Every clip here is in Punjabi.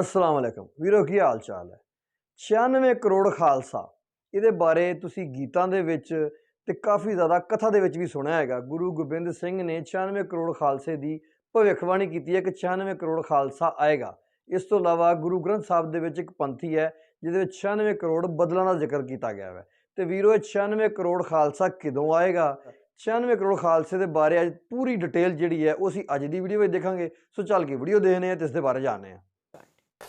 ਅਸਲਾਮ ਵਾਲੇਕਮ ਵੀਰੋ, ਕੀ ਹਾਲ ਚਾਲ ਹੈ? 96 ਕਰੋੜ ਖਾਲਸਾ। ਇਹਦੇ ਬਾਰੇ ਤੁਸੀਂ ਗੀਤਾਂ ਦੇ ਵਿੱਚ ਤੇ ਕਾਫੀ ਜ਼ਿਆਦਾ ਕਥਾ ਦੇ ਵਿੱਚ ਵੀ ਸੁਣਿਆ ਹੈਗਾ। ਗੁਰੂ ਗੋਬਿੰਦ ਸਿੰਘ ਨੇ 96 ਕਰੋੜ ਖਾਲਸੇ ਦੀ ਭਵਿੱਖਬਾਣੀ ਕੀਤੀ ਹੈ ਕਿ 96 ਕਰੋੜ ਖਾਲਸਾ ਆਏਗਾ। ਇਸ ਤੋਂ ਇਲਾਵਾ ਗੁਰੂ ਗ੍ਰੰਥ ਸਾਹਿਬ ਦੇ ਵਿੱਚ ਇੱਕ ਪੰਥੀ ਹੈ, ਜਿਹਦੇ ਵਿੱਚ 96 ਕਰੋੜ ਬਦਲਾਂ ਦਾ ਜ਼ਿਕਰ ਕੀਤਾ ਗਿਆ ਹੈ। ਤੇ ਵੀਰੋ, ਇਹ 96 ਕਰੋੜ ਖਾਲਸਾ ਕਿਦੋਂ ਆਏਗਾ? 96 ਕਰੋੜ ਖਾਲਸੇ ਦੇ ਬਾਰੇ ਅੱਜ ਪੂਰੀ ਡਿਟੇਲ ਜਿਹੜੀ ਹੈ, ਉਹ ਅਸੀਂ ਅੱਜ ਦੀ ਵੀਡੀਓ ਵਿੱਚ ਦੇਖਾਂਗੇ। ਸੋ ਚੱਲ ਕੇ ਵੀਡੀਓ ਦੇਖਦੇ ਹਾਂ ਤੇ ਇਸ ਦੇ ਬਾਰੇ ਜਾਣਦੇ ਹਾਂ।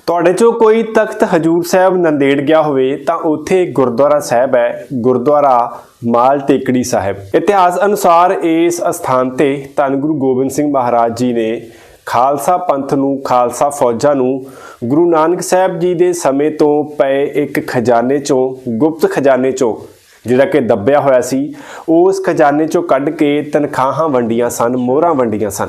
ਤੁਹਾਡੇ ਚੋਂ ਕੋਈ ਤਖਤ ਹਜੂਰ ਸਾਹਿਬ ਨੰਦੇੜ ਗਿਆ ਹੋਵੇ ਤਾਂ ਉੱਥੇ ਗੁਰਦੁਆਰਾ ਸਾਹਿਬ ਹੈ, ਗੁਰਦੁਆਰਾ ਮਾਲ ਟੇਕੜੀ ਸਾਹਿਬ। ਇਤਿਹਾਸ ਅਨੁਸਾਰ ਇਸ ਅਸਥਾਨ ਤੇ ਧੰਨ ਗੁਰੂ ਗੋਬਿੰਦ ਸਿੰਘ ਮਹਾਰਾਜ ਜੀ ਨੇ ਖਾਲਸਾ ਪੰਥ ਨੂੰ, ਖਾਲਸਾ ਫੌਜਾਂ ਨੂੰ ਗੁਰੂ ਨਾਨਕ ਸਾਹਿਬ ਜੀ ਦੇ ਸਮੇਂ ਤੋਂ ਪਏ ਇੱਕ ਖਜ਼ਾਨੇ ਚੋਂ, ਗੁਪਤ ਖਜ਼ਾਨੇ ਚੋਂ ਜਿਹੜਾ ਕਿ ਦੱਬਿਆ ਹੋਇਆ ਸੀ, ਉਸ ਖਜ਼ਾਨੇ ਚੋਂ ਕੱਢ ਕੇ ਤਨਖਾਹਾਂ ਵੰਡੀਆਂ ਸਨ, ਮੋਹਰਾਂ ਵੰਡੀਆਂ ਸਨ।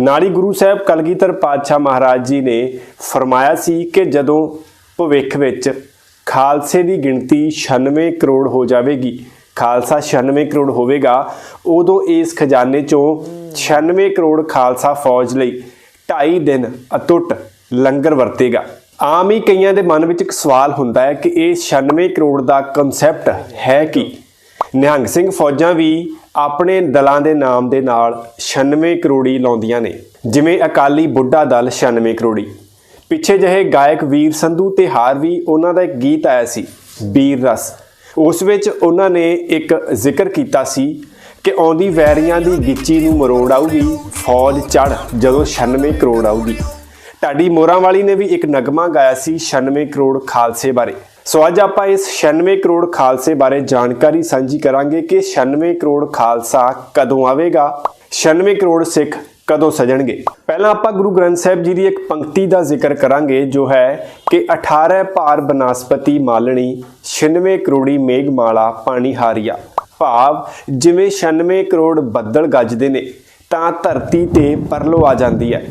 ਨਾਲ ਹੀ ਗੁਰੂ ਸਾਹਿਬ ਕਲਗੀਧਰ ਪਾਤਸ਼ਾਹ ਮਹਾਰਾਜ ਜੀ ਨੇ ਫਰਮਾਇਆ ਸੀ ਕਿ ਜਦੋਂ ਭਵਿੱਖ ਵਿੱਚ ਖਾਲਸੇ ਦੀ ਗਿਣਤੀ 96 ਕਰੋੜ ਹੋ ਜਾਵੇਗੀ, ਖਾਲਸਾ 96 ਕਰੋੜ ਹੋਵੇਗਾ, ਉਦੋਂ ਇਸ ਖਜ਼ਾਨੇ ਚੋਂ 96 ਕਰੋੜ ਖਾਲਸਾ ਫੌਜ ਲਈ 2.5 ਦਿਨ ਅਟੁੱਟ ਲੰਗਰ ਵਰਤੇਗਾ। ਆਮ ਹੀ ਕਈਆਂ ਦੇ ਮਨ ਵਿੱਚ ਇੱਕ ਸਵਾਲ ਹੁੰਦਾ ਹੈ ਕਿ ਇਹ 96 ਕਰੋੜ ਦਾ ਕਨਸੈਪਟ ਹੈ ਕੀ? ਨਿਹੰਗ ਸਿੰਘ ਫੌਜਾਂ ਵੀ ਆਪਣੇ ਦਲਾਂ ਦੇ ਨਾਮ ਦੇ ਨਾਲ 96 ਕਰੋੜੀ ਲਾਉਂਦੀਆਂ ਨੇ। ਜਿਵੇਂ ਅਕਾਲੀ ਬੁੱਢਾ ਦਲ 96 ਕਰੋੜੀ। ਪਿੱਛੇ ਜਿਹੇ ਗਾਇਕ ਵੀਰ ਸੰਧੂ ਤੇ ਹਾਰ ਵੀ ਉਹਨਾਂ ਦਾ ਇੱਕ ਗੀਤ ਆਇਆ ਸੀ ਵੀਰ ਰਸ। ਉਸ ਵਿੱਚ ਉਹਨਾਂ ਨੇ ਇੱਕ ਜ਼ਿਕਰ ਕੀਤਾ ਸੀ ਕਿ ਆਉਂਦੀ ਵੈਰੀਆਂ ਦੀ ਗਿੱਚੀ ਨੂੰ ਮਰੋੜ ਆਊਗੀ, ਫੌਜ ਚੜ ਜਦੋਂ 96 ਕਰੋੜ ਆਊਗੀ। ਢਾਡੀ ਮੋਰਾਂ ਵਾਲੀ ਨੇ ਵੀ ਇੱਕ ਨਗਮਾ ਗਾਇਆ ਸੀ 96 ਕਰੋੜ ਖਾਲਸੇ ਬਾਰੇ। ਸੋ ਅੱਜ ਆਪਾਂ ਇਸ 96 ਕਰੋੜ ਖਾਲਸੇ ਬਾਰੇ ਜਾਣਕਾਰੀ ਸਾਂਝੀ ਕਰਾਂਗੇ ਕਿ 96 ਕਰੋੜ ਖਾਲਸਾ ਕਦੋਂ ਆਵੇਗਾ 96 ਕਰੋੜ ਸਿੱਖ ਕਦੋਂ ਸਜਣਗੇ। ਪਹਿਲਾਂ ਆਪਾਂ ਗੁਰੂ ਗ੍ਰੰਥ ਸਾਹਿਬ ਜੀ ਦੀ ਇੱਕ ਪੰਕਤੀ ਦਾ ਜ਼ਿਕਰ ਕਰਾਂਗੇ, ਜੋ ਹੈ ਕਿ 18 ਭਾਰ ਬਨਸਪਤੀ ਮਾਲਣੀ 96 ਕਰੋੜੀ ਮੇਘਮਾਲਾ ਪਾਣੀ ਹਾਰੀਆ। ਭਾਵ ਜਿਵੇਂ 96 ਕਰੋੜ ਬੱਦਲ ਗੱਜਦੇ ਨੇ, ਤਾਂ ਧਰਤੀ ਤੇ ਪਰਲੋ ਆ ਜਾਂਦੀ ਹੈ।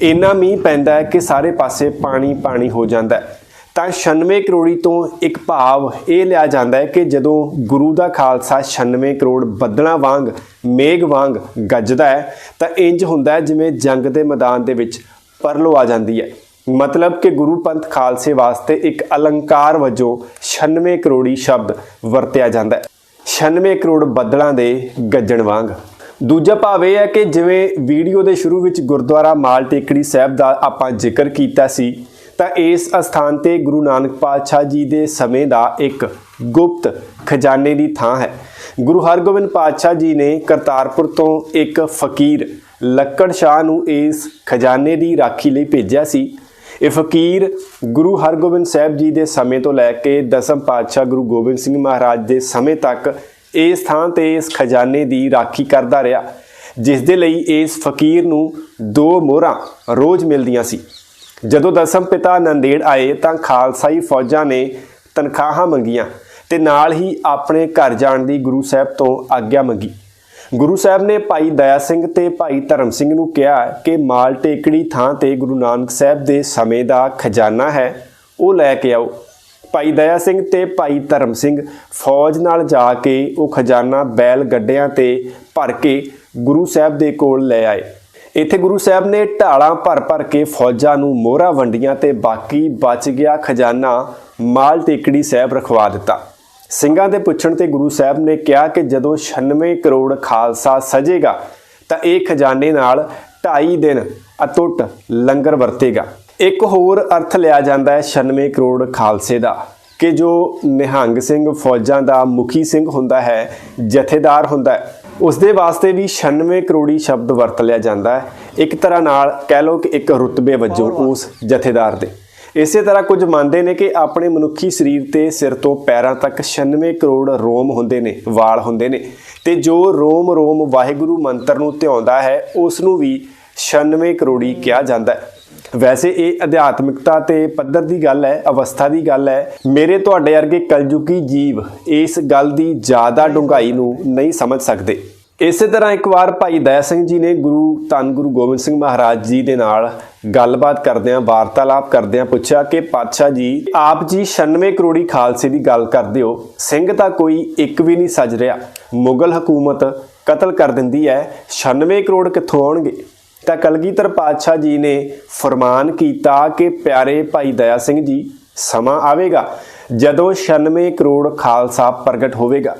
ਇੰਨਾ ਮੀਂਹ ਪੈਂਦਾ ਹੈ ਕਿ ਸਾਰੇ ਪਾਸੇ ਪਾਣੀ ਪਾਣੀ ਹੋ ਜਾਂਦਾ ਹੈ। ਤਾਂ 96 ਕਰੋੜੀ ਤੋਂ ਇੱਕ ਭਾਵ ਇਹ ਲਿਆ ਜਾਂਦਾ ਹੈ ਕਿ ਜਦੋਂ ਗੁਰੂ ਦਾ ਖਾਲਸਾ 96 ਕਰੋੜ ਬੱਦਲਾਂ ਵਾਂਗ, ਮੇਘ ਵਾਂਗ ਗੱਜਦਾ ਹੈ, ਤਾਂ ਇੰਜ ਹੁੰਦਾ ਹੈ ਜਿਵੇਂ ਜੰਗ ਦੇ ਮੈਦਾਨ ਦੇ ਵਿੱਚ ਪਰਲੋ ਆ ਜਾਂਦੀ ਹੈ। ਮਤਲਬ ਕਿ ਗੁਰੂ ਪੰਥ ਖਾਲਸੇ ਵਾਸਤੇ ਇੱਕ ਅਲੰਕਾਰ ਵਜੋਂ 96 ਕਰੋੜੀ ਸ਼ਬਦ ਵਰਤਿਆ ਜਾਂਦਾ ਹੈ। 96 ਕਰੋੜ ਬੱਦਲਾਂ ਦੇ ਗੱਜਣ ਵਾਂਗ। ਦੂਜਾ ਭਾਵ ਇਹ ਹੈ ਕਿ ਜਿਵੇਂ ਵੀਡੀਓ ਦੇ ਸ਼ੁਰੂ ਵਿੱਚ ਗੁਰਦੁਆਰਾ ਮਾਲ ਟੇਕੜੀ ਸਾਹਿਬ ਦਾ ਆਪਾਂ ਜ਼ਿਕਰ ਕੀਤਾ ਸੀ ਤਾਂ ਇਸ ਅਸਥਾਨ ਤੇ ਗੁਰੂ ਨਾਨਕ ਪਾਤਸ਼ਾਹ ਜੀ ਦੇ ਸਮੇਂ ਦਾ ਇੱਕ ਗੁਪਤ ਖਜ਼ਾਨੇ ਦੀ ਥਾਂ ਹੈ। ਗੁਰੂ ਹਰਗੋਬਿੰਦ ਪਾਤਸ਼ਾਹ ਜੀ ਨੇ ਕਰਤਾਰਪੁਰ ਤੋਂ ਇੱਕ ਫਕੀਰ ਲੱਕੜ ਸ਼ਾਹ ਨੂੰ ਇਸ ਖਜ਼ਾਨੇ ਦੀ ਰਾਖੀ ਲਈ ਭੇਜਿਆ ਸੀ। ਇਹ ਫਕੀਰ ਗੁਰੂ ਹਰਗੋਬਿੰਦ ਸਾਹਿਬ ਜੀ ਦੇ ਸਮੇਂ ਤੋਂ ਲੈ ਕੇ ਦਸਮ ਪਾਤਸ਼ਾਹ ਗੁਰੂ ਗੋਬਿੰਦ ਸਿੰਘ ਮਹਾਰਾਜ ਦੇ ਸਮੇਂ ਤੱਕ ਇਸ ਥਾਂ ਤੇ ਇਸ ਖਜ਼ਾਨੇ ਦੀ ਰਾਖੀ ਕਰਦਾ ਰਿਹਾ, ਜਿਸ ਦੇ ਲਈ ਇਸ ਫਕੀਰ ਨੂੰ ਦੋ ਮੋਹਰਾਂ ਰੋਜ਼ ਮਿਲਦੀਆਂ ਸੀ। ਜਦੋਂ ਦਸਮ ਪਿਤਾ ਨੰਦੇੜ ਆਏ ਤਾਂ ਖਾਲਸਾਈ ਫੌਜਾਂ ਨੇ ਤਨਖਾਹਾਂ ਮੰਗੀਆਂ ਤੇ ਨਾਲ ਹੀ ਆਪਣੇ ਘਰ ਜਾਣ ਦੀ ਗੁਰੂ ਸਾਹਿਬ ਤੋਂ ਆਗਿਆ ਮੰਗੀ। ਗੁਰੂ ਸਾਹਿਬ ਨੇ ਭਾਈ ਦਇਆ ਸਿੰਘ ਤੇ ਭਾਈ ਧਰਮ ਸਿੰਘ ਨੂੰ ਕਿਹਾ ਕਿ ਮਾਲ ਟੇਕੜੀ ਥਾਂ ਤੇ ਗੁਰੂ ਨਾਨਕ ਸਾਹਿਬ ਦੇ ਸਮੇਂ ਦਾ ਖਜ਼ਾਨਾ ਹੈ, ਉਹ ਲੈ ਕੇ ਆਓ। ਭਾਈ ਦਇਆ ਸਿੰਘ ਤੇ ਭਾਈ ਧਰਮ ਸਿੰਘ ਫੌਜ ਨਾਲ ਜਾ ਕੇ ਉਹ ਖਜ਼ਾਨਾ ਬੈਲ ਗੱਡਿਆਂ ਤੇ ਭਰ ਕੇ ਗੁਰੂ ਸਾਹਿਬ ਦੇ ਕੋਲ ਲੈ ਆਏ। ਇੱਥੇ ਗੁਰੂ ਸਾਹਿਬ ਨੇ ਢਾਲਾਂ ਭਰ ਭਰ ਕੇ ਫੌਜਾਂ ਨੂੰ ਮੋਹਰਾ ਵੰਡੀਆਂ ਤੇ ਬਾਕੀ ਬਚ ਗਿਆ ਖਜ਼ਾਨਾ ਮਾਲ ਟੇਕੜੀ ਸਾਹਿਬ ਰਖਵਾ ਦਿੱਤਾ। ਸਿੰਘਾਂ ਦੇ ਪੁੱਛਣ ਤੇ ਗੁਰੂ ਸਾਹਿਬ ਨੇ ਕਿਹਾ ਕਿ ਜਦੋਂ 96 ਕਰੋੜ ਖਾਲਸਾ ਸਜੇਗਾ, ਤਾਂ ਇਹ ਖਜ਼ਾਨੇ ਨਾਲ 2.5 ਦਿਨ ਅਟੁੱਟ ਲੰਗਰ ਵਰਤੇਗਾ। ਇੱਕ ਹੋਰ ਅਰਥ ਲਿਆ ਜਾਂਦਾ ਹੈ 96 ਕਰੋੜ ਖਾਲਸੇ ਦਾ, ਕਿ ਜੋ ਨਿਹੰਗ ਸਿੰਘ ਫੌਜਾਂ ਦਾ ਮੁਖੀ ਸਿੰਘ ਹੁੰਦਾ ਹੈ, ਜਥੇਦਾਰ ਹੁੰਦਾ ਹੈ। ਉਸ ਦੇ ਵਾਸਤੇ ਵੀ 96 ਕਰੋੜੀ ਸ਼ਬਦ ਵਰਤ ਲਿਆ ਜਾਂਦਾ ਹੈ। ਇੱਕ ਤਰ੍ਹਾਂ ਨਾਲ ਕਹਿ ਲਓ ਕਿ ਇੱਕ ਰੁਤਬੇ ਵਜੋਂ ਉਸ ਜਥੇਦਾਰ ਦੇ। ਇਸੇ ਤਰ੍ਹਾਂ ਕੁਝ ਮੰਨਦੇ ਨੇ ਕਿ ਆਪਣੇ ਮਨੁੱਖੀ ਸਰੀਰ ਤੇ ਸਿਰ ਤੋਂ ਪੈਰਾਂ ਤੱਕ 96 ਕਰੋੜ ਰੋਮ ਹੁੰਦੇ ਨੇ ਵਾਲ ਹੁੰਦੇ ਨੇ ਤੇ ਜੋ ਰੋਮ ਰੋਮ ਵਾਹਿਗੁਰੂ ਮੰਤਰ ਨੂੰ ਧਿਆਉਂਦਾ ਹੈ ਉਸ ਨੂੰ ਵੀ 96 ਕਰੋੜੀ ਕਿਹਾ ਜਾਂਦਾ ਹੈ। ਵੈਸੇ ਇਹ ਅਧਿਆਤਮਿਕਤਾ ਤੇ ਪੱਧਰ ਦੀ ਗੱਲ ਹੈ, ਅਵਸਥਾ ਦੀ ਗੱਲ ਹੈ। ਮੇਰੇ ਤੁਹਾਡੇ ਵਰਗੇ ਕਲਯੁਗੀ ਜੀਵ ਇਸ ਗੱਲ ਦੀ ਜ਼ਿਆਦਾ ਡੂੰਘਾਈ ਨੂੰ ਨਹੀਂ ਸਮਝ ਸਕਦੇ। ਇਸੇ ਤਰ੍ਹਾਂ ਇੱਕ ਵਾਰ ਭਾਈ ਦਇਆ ਸਿੰਘ ਜੀ ਨੇ ਗੁਰੂ ਧੰਨ ਗੁਰੂ ਗੋਬਿੰਦ ਸਿੰਘ ਮਹਾਰਾਜ ਜੀ ਦੇ ਨਾਲ ਗੱਲਬਾਤ ਕਰਦਿਆਂ, ਵਾਰਤਾਲਾਪ ਕਰਦਿਆਂ ਪੁੱਛਿਆ ਕਿ ਪਾਤਸ਼ਾਹ ਜੀ, ਆਪ ਜੀ 96 ਕਰੋੜੀ ਖਾਲਸੇ ਦੀ ਗੱਲ ਕਰਦੇ ਹੋ, ਸਿੰਘ ਤਾਂ ਕੋਈ ਇੱਕ ਵੀ ਨਹੀਂ ਸਜ ਰਿਹਾ। ਮੁਗਲ ਹਕੂਮਤ ਕਤਲ ਕਰ ਦਿੰਦੀ ਹੈ 96 ਕਰੋੜ ਕਿੱਥੋਂ ਆਉਣਗੇ? ਤਾਂ ਕਲਗੀਧਰ ਪਾਤਸ਼ਾਹ ਜੀ ਨੇ ਫਰਮਾਨ ਕੀਤਾ ਕਿ ਪਿਆਰੇ ਭਾਈ ਦਇਆ ਸਿੰਘ ਜੀ, ਸਮਾਂ ਆਵੇਗਾ ਜਦੋਂ 96 ਕਰੋੜ ਖਾਲਸਾ ਪ੍ਰਗਟ ਹੋਵੇਗਾ।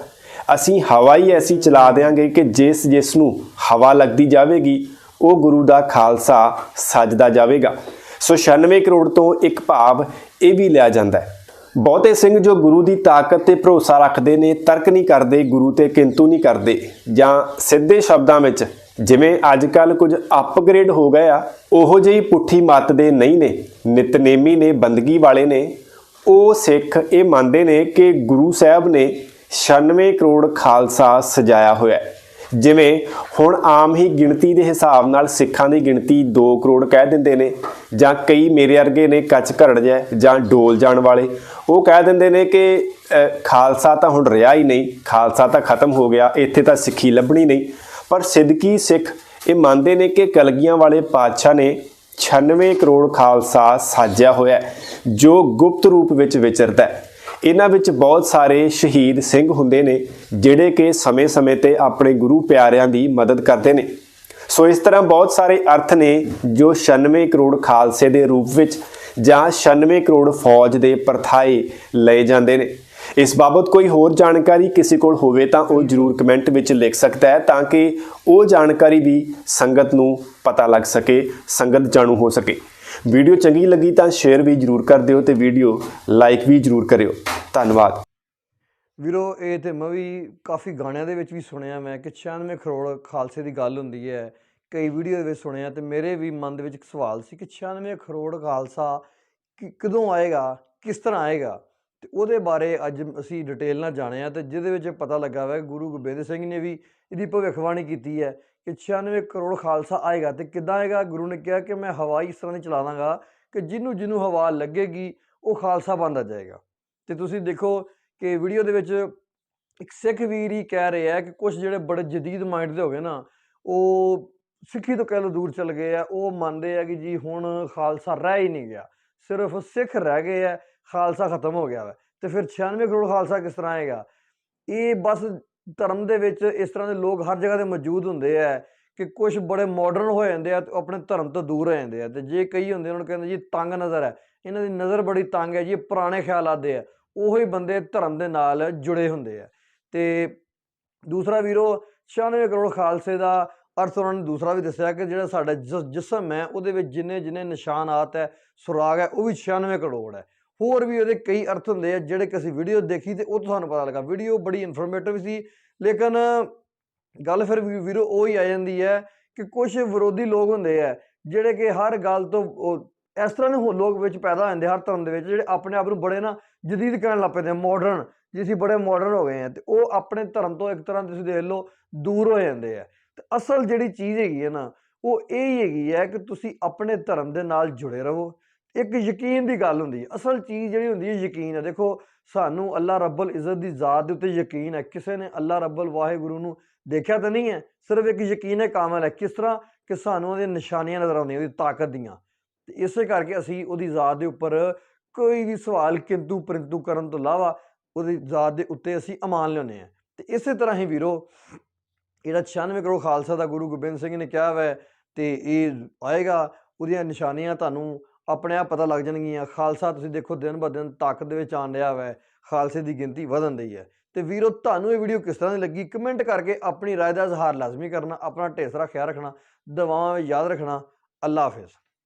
ਅਸੀਂ ਹਵਾ ਹੀ ਐਸੀ ਚਲਾ ਦੇਾਂਗੇ ਕਿ ਜਿਸ ਜਿਸ ਨੂੰ ਹਵਾ ਲੱਗਦੀ ਜਾਵੇਗੀ, ਉਹ ਗੁਰੂ ਦਾ ਖਾਲਸਾ ਸਜਦਾ ਜਾਵੇਗਾ। ਸੋ 96 ਕਰੋੜ ਤੋਂ ਇੱਕ ਭਾਵ ਇਹ ਵੀ ਲਿਆ ਜਾਂਦਾ ਹੈ ਬਹੁਤੇ ਸਿੰਘ ਜੋ ਗੁਰੂ ਦੀ ਤਾਕਤ ਤੇ ਭਰੋਸਾ ਰੱਖਦੇ ਨੇ, ਤਰਕ ਨਹੀਂ ਕਰਦੇ, ਗੁਰੂ ਤੇ ਕਿੰਤੂ ਨਹੀਂ ਕਰਦੇ, ਜਾਂ ਸਿੱਧੇ ਸ਼ਬਦਾਂ ਵਿੱਚ ਜਿਵੇਂ ਅੱਜ ਕੱਲ ਕੁਝ ਅਪਗ੍ਰੇਡ ਹੋ ਗਏ ਆ, ਉਹੋ ਜਿਹੀ ਪੁੱਠੀ ਮੱਤ ਦੇ ਨਹੀਂ ਨੇ, ਨਿਤਨੇਮੀ ਨੇ, ਬੰਦਗੀ ਵਾਲੇ ਨੇ। ਉਹ ਸਿੱਖ ਇਹ ਮੰਨਦੇ ਨੇ ਕਿ ਗੁਰੂ ਸਾਹਿਬ ਨੇ 96 ਕਰੋੜ ਖਾਲਸਾ ਸਜਾਇਆ ਹੋਇਆ ਹੈ। ਜਿਵੇਂ ਹੁਣ ਆਮ ਹੀ ਗਿਣਤੀ ਦੇ ਹਿਸਾਬ ਨਾਲ ਸਿੱਖਾਂ ਦੀ ਗਿਣਤੀ 2 ਕਰੋੜ ਕਹਿ ਦਿੰਦੇ ਨੇ, ਜਾਂ ਕਈ ਮੇਰੇ ਵਰਗੇ ਨੇ, ਕੱਚ ਘਰੜ ਜੈ ਜਾਂ ਡੋਲ ਜਾਣ ਵਾਲੇ। ਉਹ ਕਹਿ ਦਿੰਦੇ ਨੇ ਕਿ ਖਾਲਸਾ ਤਾਂ ਹੁਣ ਰਿਹਾ ਹੀ ਨਹੀਂ, ਖਾਲਸਾ ਤਾਂ ਖਤਮ ਹੋ ਗਿਆ, ਇੱਥੇ ਤਾਂ ਸਿੱਖੀ ਲੱਭਣੀ ਨਹੀਂ। ਪਰ ਸਿੱਧਕੀ ਸਿੱਖ ਇਹ ਮੰਨਦੇ ਨੇ ਕਿ ਕਲਗੀਆਂ ਵਾਲੇ ਪਾਤਸ਼ਾਹ ਨੇ 96 ਕਰੋੜ ਖਾਲਸਾ ਸਾਜਿਆ ਹੋਇਆ ਜੋ ਗੁਪਤ ਰੂਪ ਵਿੱਚ ਵਿਚਰਦਾ ਹੈ। ਇਹਨਾਂ ਵਿੱਚ ਬਹੁਤ ਸਾਰੇ ਸ਼ਹੀਦ ਸਿੰਘ ਹੁੰਦੇ ਨੇ, ਜਿਹੜੇ ਕਿ ਸਮੇਂ-ਸਮੇਂ ਤੇ ਆਪਣੇ ਗੁਰੂ ਪਿਆਰਿਆਂ ਦੀ ਮਦਦ ਕਰਦੇ ਨੇ। ਸੋ ਇਸ ਤਰ੍ਹਾਂ ਬਹੁਤ ਸਾਰੇ ਅਰਥ ਨੇ ਜੋ 96 ਕਰੋੜ ਖਾਲਸੇ ਦੇ ਰੂਪ ਵਿੱਚ ਜਾਂ 96 ਕਰੋੜ ਫੌਜ ਦੇ ਪਰਥਾਏ ਲਏ ਜਾਂਦੇ ਨੇ। ਇਸ ਬਾਬਤ ਕੋਈ ਹੋਰ ਜਾਣਕਾਰੀ ਕਿਸੇ ਕੋਲ ਹੋਵੇ ਤਾਂ ਉਹ ਜਰੂਰ ਕਮੈਂਟ ਵਿੱਚ ਲਿਖ ਸਕਦਾ ਹੈ ਤਾਂ ਕਿ ਉਹ ਜਾਣਕਾਰੀ ਵੀ ਸੰਗਤ ਨੂੰ ਪਤਾ ਲੱਗ ਸਕੇ, ਸੰਗਤ ਜਾਣੂ ਹੋ ਸਕੇ। ਵੀਡੀਓ ਚੰਗੀ ਲੱਗੀ ਤਾਂ ਸ਼ੇਅਰ ਵੀ ਜਰੂਰ ਕਰ ਦਿਓ ਤੇ ਵੀਡੀਓ ਲਾਈਕ ਵੀ ਜਰੂਰ ਕਰਿਓ। ਧੰਨਵਾਦ। ਵੀਰੋ, ਇਹ ਤੇ ਮੈਂ ਵੀ ਕਾਫੀ ਗਾਣਿਆਂ ਦੇ ਵਿੱਚ ਵੀ ਸੁਣਿਆ ਮੈਂ ਕਿ 96 ਕਰੋੜ ਖਾਲਸੇ ਦੀ ਗੱਲ ਹੁੰਦੀ ਹੈ। ਕਈ ਵੀਡੀਓ ਦੇ ਵਿੱਚ ਸੁਣਿਆ ਤੇ ਮੇਰੇ ਵੀ ਮਨ ਦੇ ਵਿੱਚ ਇੱਕ ਸਵਾਲ ਸੀ ਕਿ 96 ਕਰੋੜ ਖਾਲਸਾ ਕਿ- ਕਦੋਂ ਆਏਗਾ, ਕਿਸ ਤਰ੍ਹਾਂ ਆਏਗਾ? ਤੇ ਉਹਦੇ ਬਾਰੇ ਅੱਜ ਅਸੀਂ ਡਿਟੇਲ ਨਾਲ ਜਾਣਿਆ ਤੇ ਜਿਹਦੇ ਵਿੱਚ ਪਤਾ ਲੱਗਾ ਵਾ, ਗੁਰੂ ਗੋਬਿੰਦ ਸਿੰਘ ਨੇ ਵੀ ਇਹਦੀ ਭਵਿੱਖਬਾਣੀ ਕੀਤੀ ਹੈ ਕਿ 96 ਕਰੋੜ ਖਾਲਸਾ ਆਏਗਾ ਤੇ ਕਿੱਦਾਂ ਆਏਗਾ? ਗੁਰੂ ਨੇ ਕਿਹਾ ਕਿ ਮੈਂ ਹਵਾ ਇਸ ਤਰ੍ਹਾਂ ਦੀ ਚਲਾ ਦਾਂਗਾ ਕਿ ਜਿਹਨੂੰ ਜਿਹਨੂੰ ਹਵਾ ਲੱਗੇਗੀ, ਉਹ ਖਾਲਸਾ ਬਣਦਾ ਜਾਏਗਾ। ਤੇ ਤੁਸੀਂ ਦੇਖੋ ਕਿ ਵੀਡੀਓ ਦੇ ਵਿੱਚ ਇੱਕ ਸਿੱਖ ਵੀਰ ਹੀ ਕਹਿ ਰਿਹਾ ਕਿ ਕੁਝ ਜਿਹੜੇ ਬੜੇ ਜਦੀਦ ਮਾਈਂਡ ਦੇ ਹੋ ਗਏ ਨਾ, ਉਹ ਸਿੱਖੀ ਤੋਂ ਕਹਿ ਲਓ ਦੂਰ ਚਲ ਗਏ ਆ, ਉਹ ਮੰਨਦੇ ਆ ਕਿ ਜੀ ਹੁਣ ਖਾਲਸਾ ਰਹਿ ਹੀ ਨਹੀਂ ਗਿਆ। ਸਿਰਫ ਸਿੱਖ ਰਹਿ ਗਏ ਆ, ਖਾਲਸਾ ਖਤਮ ਹੋ ਗਿਆ ਵਾ। ਤੇ ਫਿਰ 96 ਕਰੋੜ ਖਾਲਸਾ ਕਿਸ ਤਰ੍ਹਾਂ ਆਏਗਾ? ਇਹ ਬਸ ਧਰਮ ਦੇ ਵਿੱਚ ਇਸ ਤਰ੍ਹਾਂ ਦੇ ਲੋਕ ਹਰ ਜਗ੍ਹਾ ਤੇ ਮੌਜੂਦ ਹੁੰਦੇ ਆ ਕਿ ਕੁਝ ਬੜੇ ਮਾਡਰਨ ਹੋ ਜਾਂਦੇ ਆ ਤੇ ਆਪਣੇ ਧਰਮ ਤੋਂ ਦੂਰ ਹੋ ਜਾਂਦੇ ਆ। ਤੇ ਜੇ ਕਈ ਹੁੰਦੇ ਉਹਨਾਂ ਨੂੰ ਕਹਿੰਦੇ ਜੀ ਤੰਗ ਨਜ਼ਰ ਹੈ ਇਹਨਾਂ ਦੀ ਨਜ਼ਰ ਬੜੀ ਤੰਗ ਹੈ ਜੀ ਪੁਰਾਣੇ ਖਿਆਲਾਤ ਦੇ ਆ। ਉਹੀ ਬੰਦੇ ਧਰਮ ਦੇ ਨਾਲ ਜੁੜੇ ਹੁੰਦੇ ਆ। ਤੇ ਦੂਸਰਾ ਵੀਰੋ 96 ਕਰੋੜ ਖਾਲਸੇ ਦਾ ਅਰਥ ਉਹਨਾਂ ਨੇ ਦੂਸਰਾ ਵੀ ਦੱਸਿਆ ਕਿ ਜਿਹੜਾ ਸਾਡਾ ਜਿਸ- ਜਿਸਮ ਹੈ, ਉਹਦੇ ਵਿੱਚ ਜਿੰਨੇ ਜਿੰਨੇ ਨਿਸ਼ਾਨਾਤ ਹੈ, ਸੁਰਾਗ ਹੈ, ਉਹ ਵੀ 96 ਕਰੋੜ ਹੈ। ਹੋਰ ਵੀ ਉਹਦੇ ਕਈ ਅਰਥ ਹੁੰਦੇ ਆ, ਜਿਹੜੇ ਕਿ ਅਸੀਂ ਵੀਡੀਓ ਦੇਖੀ ਤੇ ਉਹ ਤੋਂ ਸਾਨੂੰ ਪਤਾ ਲੱਗਾ। ਵੀਡੀਓ ਬੜੀ ਇਨਫੋਰਮੇਟਿਵ ਸੀ, ਲੇਕਿਨ ਗੱਲ ਫਿਰ ਵੀ- ਵੀਰੋ ਉਹ ਹੀ ਆ ਜਾਂਦੀ ਹੈ ਕਿ ਕੁਝ ਵਿਰੋਧੀ ਲੋਕ ਹੁੰਦੇ ਆ, ਜਿਹੜੇ ਕਿ ਹਰ ਗੱਲ ਤੋਂ ਉਹ, ਇਸ ਤਰ੍ਹਾਂ ਦੇ ਹੋ- ਲੋਕ ਵਿੱਚ ਪੈਦਾ ਹੁੰਦੇ ਹਰ ਧਰਮ ਦੇ ਵਿੱਚ, ਜਿਹੜੇ ਆਪਣੇ ਆਪ ਨੂੰ ਬੜੇ ਨਾ ਜਦੀਦ ਕਹਿਣ ਲੱਗ ਪੈਂਦੇ ਮਾਡਰਨ ਜੇ ਅਸੀਂ ਬੜੇ ਮਾਡਰਨ ਹੋ ਗਏ ਆ, ਤੇ ਉਹ ਆਪਣੇ ਧਰਮ ਤੋਂ ਇੱਕ ਤਰ੍ਹਾਂ ਤੁਸੀਂ ਦੇਖ ਲਓ, ਦੂਰ ਹੋ ਜਾਂਦੇ ਆ। ਤੇ ਅਸਲ ਜਿਹੜੀ ਚੀਜ਼ ਹੈਗੀ ਹੈ ਨਾ, ਉਹ ਇਹ ਹੀ ਹੈਗੀ ਹੈ ਕਿ ਤੁਸੀਂ ਆਪਣੇ ਧਰਮ ਦੇ ਨਾਲ ਜੁੜੇ ਰਹੋ। ਇੱਕ ਯਕੀਨ ਦੀ ਗੱਲ ਹੁੰਦੀ ਹੈ, ਅਸਲ ਚੀਜ਼ ਜਿਹੜੀ ਹੁੰਦੀ ਹੈ ਯਕੀਨ ਹੈ। ਦੇਖੋ, ਸਾਨੂੰ ਅੱਲਾ ਰੱਬਲ ਇੱਜ਼ਤ ਦੀ ਜ਼ਾਤ ਦੇ ਉੱਤੇ ਯਕੀਨ ਹੈ। ਕਿਸੇ ਨੇ ਅੱਲਾ ਰੱਬਲ ਵਾਹਿਗੁਰੂ ਨੂੰ ਦੇਖਿਆ ਤਾਂ ਨਹੀਂ ਹੈ, ਸਿਰਫ ਇੱਕ ਯਕੀਨ ਹੈ, ਕਾਮਲ ਹੈ। ਕਿਸ ਤਰ੍ਹਾਂ? ਕਿ ਸਾਨੂੰ ਉਹਦੀਆਂ ਨਿਸ਼ਾਨੀਆਂ ਨਜ਼ਰ ਆਉਂਦੀਆਂ, ਉਹਦੀ ਤਾਕਤ ਦੀਆਂ। ਤੇ ਇਸੇ ਕਰਕੇ ਅਸੀਂ ਉਹਦੀ ਜ਼ਾਤ ਦੇ ਉੱਪਰ ਕੋਈ ਵੀ ਸਵਾਲ ਕਿੰਤੂ ਪਰੰਤੂ ਕਰਨ ਤੋਂ ਇਲਾਵਾ ਉਹਦੀ ਜ਼ਾਤ ਦੇ ਉੱਤੇ ਅਸੀਂ ਅਮਾਨ ਲਿਆਉਂਦੇ ਹਾਂ। ਤੇ ਇਸੇ ਤਰ੍ਹਾਂ ਹੀ ਵੀਰੋ ਜਿਹੜਾ 96 ਕਰੋੜ ਖਾਲਸਾ ਦਾ ਗੁਰੂ ਗੋਬਿੰਦ ਸਿੰਘ ਨੇ ਕਿਹਾ ਵੈ ਤੇ ਇਹ ਆਏਗਾ ਉਹਦੀਆਂ ਨਿਸ਼ਾਨੀਆਂ ਤੁਹਾਨੂੰ ਆਪਣੇ ਆਪ ਪਤਾ ਲੱਗ ਜਾਣਗੀਆਂ ਖਾਲਸਾ ਤੁਸੀਂ ਦੇਖੋ ਦਿਨ ਬ ਦਿਨ ਤਾਕਤ ਦੇ ਵਿੱਚ ਆਣ ਰਿਹਾ ਵੈ ਖਾਲਸੇ ਦੀ ਗਿਣਤੀ ਵਧਣ ਰਹੀ ਹੈ ਤੇ ਵੀਰੋ ਤੁਹਾਨੂੰ ਇਹ ਵੀਡੀਓ ਕਿਸ ਤਰ੍ਹਾਂ ਦੀ ਲੱਗੀ ਕਮੈਂਟ ਕਰਕੇ ਆਪਣੀ رائے ਦਾ ਇਜ਼ਹਾਰ ਲਾਜ਼ਮੀ ਕਰਨਾ ਆਪਣਾ ਢੇਸਰਾ ਖਿਆਲ ਰੱਖਣਾ ਦੁਆਵਾਂ ਵਿੱਚ ਯਾਦ ਰੱਖਣਾ ਅੱਲਾ ਹਾਫਿਜ਼